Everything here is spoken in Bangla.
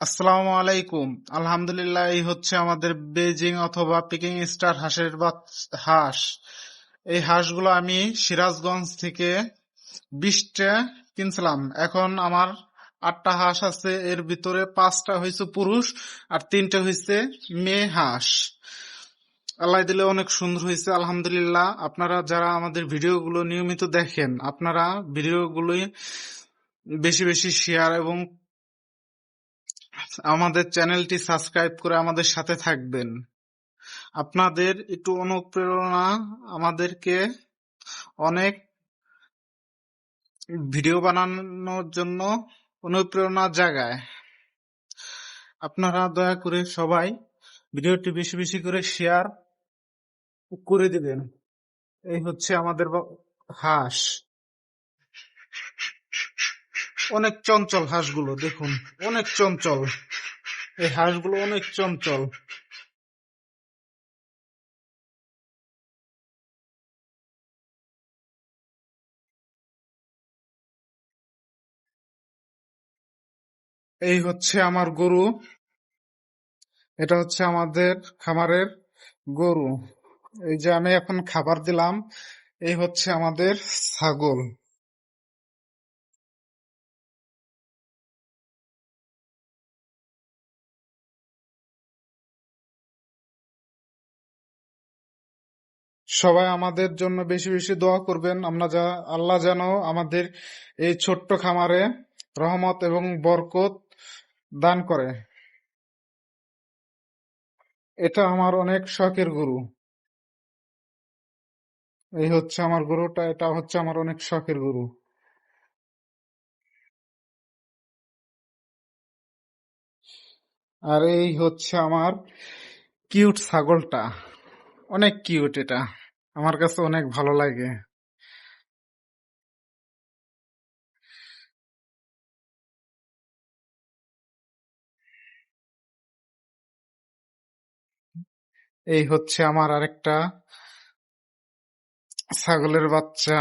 আসসালামু আলাইকুম। আলহামদুলিল্লাহ, এই হচ্ছে আমাদের বেজিং অথবা পিকিং স্টার হাঁসের বাচ- হাঁস। এই হাঁসগুলো আমি সিরাজগঞ্জ থেকে বিশটা কিনছিলাম। এখন আমার আটটা হাঁস আছে, এর ভিতরে পাঁচটা হয়েছে পুরুষ আর তিনটা হয়েছে মেয়ে হাঁস। আল্লাহ দিলে অনেক সুন্দর হয়েছে আলহামদুলিল্লাহ। আপনারা যারা আমাদের ভিডিওগুলো নিয়মিত দেখেন, আপনারা ভিডিওগুলোই বেশি বেশি শেয়ার এবং আমাদের চ্যানেলটি সাবস্ক্রাইব করে আমাদের সাথে থাকবেন। আপনাদের একটু অনুপ্রেরণা আমাদেরকে অনেক ভিডিও বানানোর জন্য অনুপ্রেরণা জাগায়। আপনারা দয়া করে সবাই ভিডিওটি বেশি বেশি করে শেয়ার করে দিবেন। এই হচ্ছে আমাদের হাঁস অনেক চঞ্চল হাঁসগুলো, দেখুন, অনেক চঞ্চল। এই হাঁসগুলো অনেক চঞ্চল। এই হচ্ছে আমার গরু। এটা হচ্ছে আমাদের খামারের গরু। এই যে আমি এখন খাবার দিলাম, এই হচ্ছে আমাদের ছাগল। সবাই আমাদের জন্য বেশি বেশি দোয়া করবেন। আমরা যা আল্লাহ যেন আমাদের এই ছোট্ট খামারে রহমত এবং বরকত দান করে। এটা আমার অনেক শখের গরু। এই হচ্ছে আমার গরুটা, এটা হচ্ছে আমার অনেক শখের গরু। আর এই হচ্ছে আমার কিউট ছাগলটা। অনেক কিউট এটা। আমার কাছে অনেক ভালো লাগে। এই হচ্ছে আমার আরেকটা ছাগলের বাচ্চা।